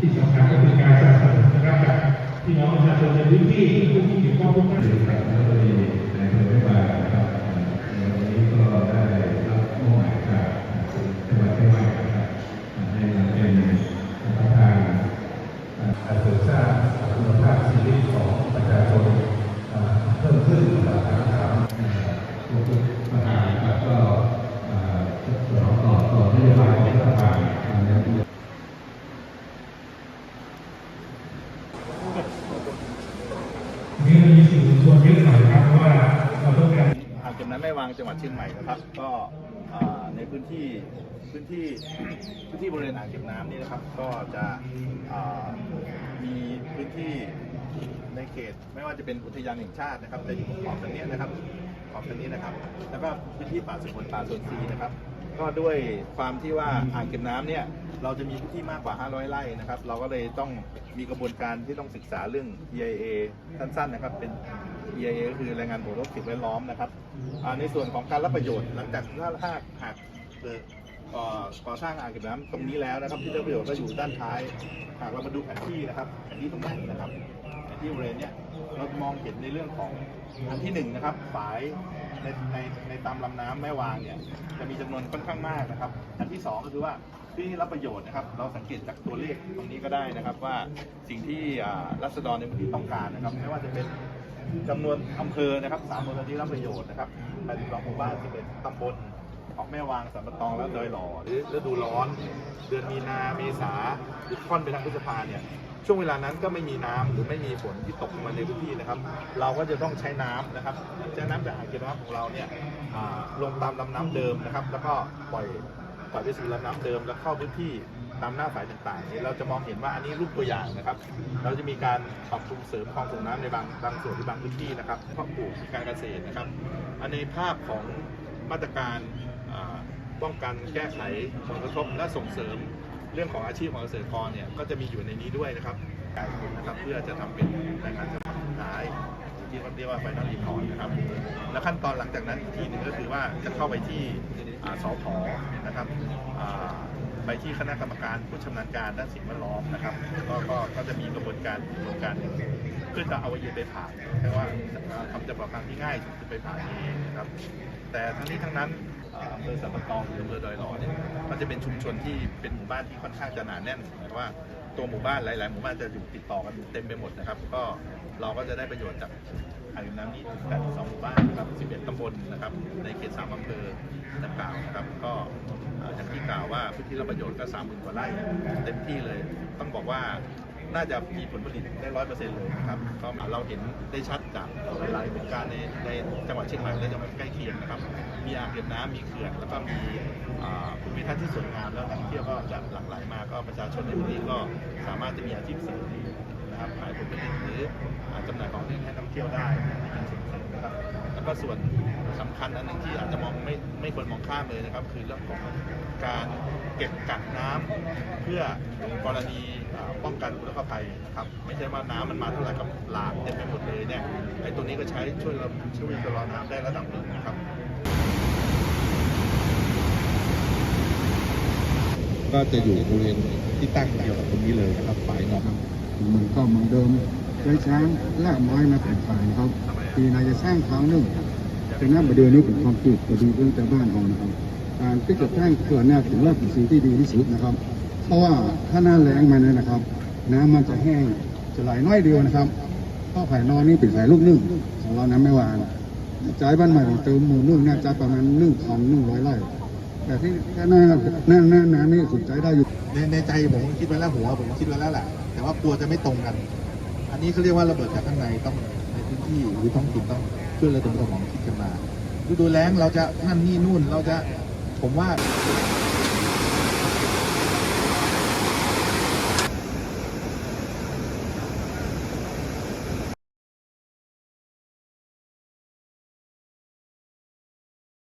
ที่สำคัญก็คือการสนับสนุนนะครับจากพี่น้องประชาชนในพื้นที่ผู้ที่เกี่ยวข้องทุกท่าน ครับแล้วก็มีนายอำเภอไม่มานะครับวันนี้ก็ได้รับมอบหมายจากจังหวัดเชียงใหม่นะครับให้มาเป็นประธานการเสริมสร้างคุณภาพชีวิตของประชาชนเพิ่มขึ้นจากทางสามทุกประการนะครับก็สนองตอบต่อนโยบายของรัฐบาลนะครับ นี่มันมีสื่อมวลชนเยอะหน่อยครับเพราะว่าเราต้อง การอ่างเก็บน้ำแม่วางจังหวัดเชียงใหม่นะครับ ก็ในพื้นที่พื้นที่พื้นที่บริเวณอ่างเก็บน้ำนี่นะครับ ก็จะมีพื้นที่ในเขตไม่ว่าจะเป็นอุทยานแห่งชาตินะครับแต่อยู่ขอบตรงนี้นะครับขอบตรงนี้นะครับ แล้วก็พื้นที่ป่าสงวนป่าส่วนซีนะครับ ก็ด้วยความที่ว่าอ่างเก็บน้ำเนี่ยเราจะมีพื้นที่มากกว่า 500 ไร่นะครับ เราก็เลยต้องมีกระบวนการที่ต้องศึกษาเรื่อง EIA สั้นๆนะครับ เป็น EIA ก็คือรายงานผลกระทบสิ่งแวดล้อมนะครับอ่าในส่วนของการรับประโยชน์หลังจากถ้าหากหากเกิดเอ่อก่อสร้างอ่างเก็บน้ำตรงนี้แล้วนะครับที่ได้ประโยชน์ก็อยู่ด้านท้าย หากเรามาดูแผนที่นะครับแผนที่ตรงนี้นะครับแผนที่บริเวณเนี้ยเรามองเห็นในเรื่องของอันที่หนึ่งนะครับฝายในในในตามลำน้ำแม่วางเนี่ยจะมีจำนวนค่อนข้างมากนะครับ อันที่สองก็คือว่าที่รับประโยชน์นะครับ เราสังเกตจากตัวเลขตรงนี้ก็ได้นะครับว่าสิ่งที่อ่ารัษฎรในพื้นที่ต้องการนะครับ ไม่ว่าจะเป็น จำนวนอำเภอนะครับสามอำเภอที่รับประโยชน์นะครับ82หมู่บ้าน11ตำบลของแม่วางสัมปตองและดอยหล่อหรือฤดูร้อน เดือนมีนาเมษาหรือค่อนไปทางพฤษภาเนี่ยช่วงเวลานั้นก็ไม่มีน้ำหรือไม่มีฝนที่ตกลงมาในพื้นที่นะครับ เราก็จะต้องใช้น้ำนะครับใช้น้ำจากอ่างเก็บน้ำของเราเนี่ยลงตามลำน้ำเดิมนะครับ แล้วก็ปล่อย ปล่อยไปสู่ลำน้ำเดิมแล้วเข้าพื้นที่ตามหน้าฝายต่างๆเราจะมองเห็นว่าอันนี้รูปตัวอย่างนะครับ เราจะมีการปรับปรุงเสริมคลองส่งน้ำในบางบางส่วนหรือบางพื้นที่นะครับเพาะปลูกการเกษตรนะครับ อันในภาพของมาตรการป้องกันแก้ไขผลกระทบและส่งเสริมเรื่องของอาชีพของเกษตรกรเนี่ยก็จะมีอยู่ในนี้ด้วยนะครับการนะครับเพื่อจะทำเป็นรายงานฉบับ รียกว่าไฟนอลรีพอร์ตนะครับและขั้นตอนหลังจากนั้นอีกทีหนึ่งก็คือว่าจะเข้าไปที่อ่าสพนะครับไปที่คณะกรรมการผู้ชำนาญการด้านสิ่งแวดล้อมนะครับก็ก็ก็จะมีกระบวนการกระบวนการเพื่อจะเอาไว้ยืนไปผ่านแค่ว่าทำจะประการที่ง่ายสุดคือไปผ่านเองนะครับ แต่ทั้งนี้ทั้งนั้นอำเภอสัมปะตองหรืออำเภอดอยหล่อเนี่ยมันจะเป็นชุมชนที่เป็นหมู่บ้านที่ค่อนข้างจะหนาแน่นหมายความว่า ตัวหมู่บ้านหลาย ๆ หมู่บ้านจะอยู่ติดต่อกันเต็มไปหมดนะครับ ก็เราก็จะได้ประโยชน์จากอ่างเก็บน้ำนี้82หมู่บ้านนะครับ 11 ตำบลนะครับ ในเขต 3 อำเภอดังกล่าวนะครับ ก็อย่างที่กล่าวว่าพื้นที่รับประโยชน์ก็ 30,000 กว่าไร่เต็มที่เลย ต้องบอกว่า น่าจะมีผลผลิตได้ร้อยเปอร์เซ็นต์เลยนะครับก็เราเห็นได้ชัดจากหลายๆโครงการในในจังหวัดเชียงใหม่และจังหวัดใกล้เคียงนะครับ มีอ่างเก็บน้ำมีเขื่อนแล้วก็มีภูมิทัศน์ที่สวยงามแล้วนักท่องเที่ยวก็จะหลั่งไหลมาก็ประชาชนในพื้นที่ก็สามารถจะมีอาชีพเสริมนะครับขายผลผลิตหรืออาจำหน่ายของที่ให้นักท่องเที่ยวได้เป็นส่วนเสริมนะครับแล้วก็ส่วนสำคัญอันหนึ่งที่อาจจะมองไม่ไม่ควรมองข้ามเลยนะครับ คือเรื่องของการเก็บกักน้ำเพื่อกรณี ป้องกันอุทกภัยนะครับไม่ใช่ว่าน้ำมันมาเท่าไหร่กับหลากเต็มไปหมดเลยเนี่ยไอ้ตัวนี้ก็ใช้ช่วยเราช่วยชะลอน้ำได้ระดับหนึ่งนะครับ ก็จะอยู่บริเวณที่ตั้งเดียวกับตรงนี้เลยนะครับฝ่ายนะครับมันก็เหมือนเดิมใช้ช้างลากไม้มาเป็นฝ่ายครับปีนายจะสร้างครั้งหนึ่งแต่หน้าประเดี๋ยวนี้เป็นความคิดประดีเรื่องแต่บ้านของนะครับการที่จะสร้างเขื่อนน่าถือว่าเป็นสิ่งที่ดีที่สุดนะครับ เพราะว่าถ้าหน้าแรงมาเนี่ยนะครับ น้ำมันจะแห้งจะไหลน้อยเดียวนะครับเพราะไผ่นอนนี่เป็นไผ่ลูกนึ่งของเราน้ำไม่หวานจ่ายบ้านใหม่เติมหมูนึ่งน่าจะประมาณนึ่งพันนึ่งร้อยไร่แต่ที่หน้าหน้าหน้าน้ำนี่สุดใจได้อยู่ในในใจผมคิดไว้แล้วหัวผมคิดไว้แล้วแหละแต่ว่ากลัวจะไม่ตรงกัน อันนี้เขาเรียกว่าระเบิดจากข้างในต้องในพื้นที่หรือท้องถิ่นต้องช่วยระดมสมองคิดกันมาฤดูแล้งเราจะนั่นนี่นู่นเราจะผมว่า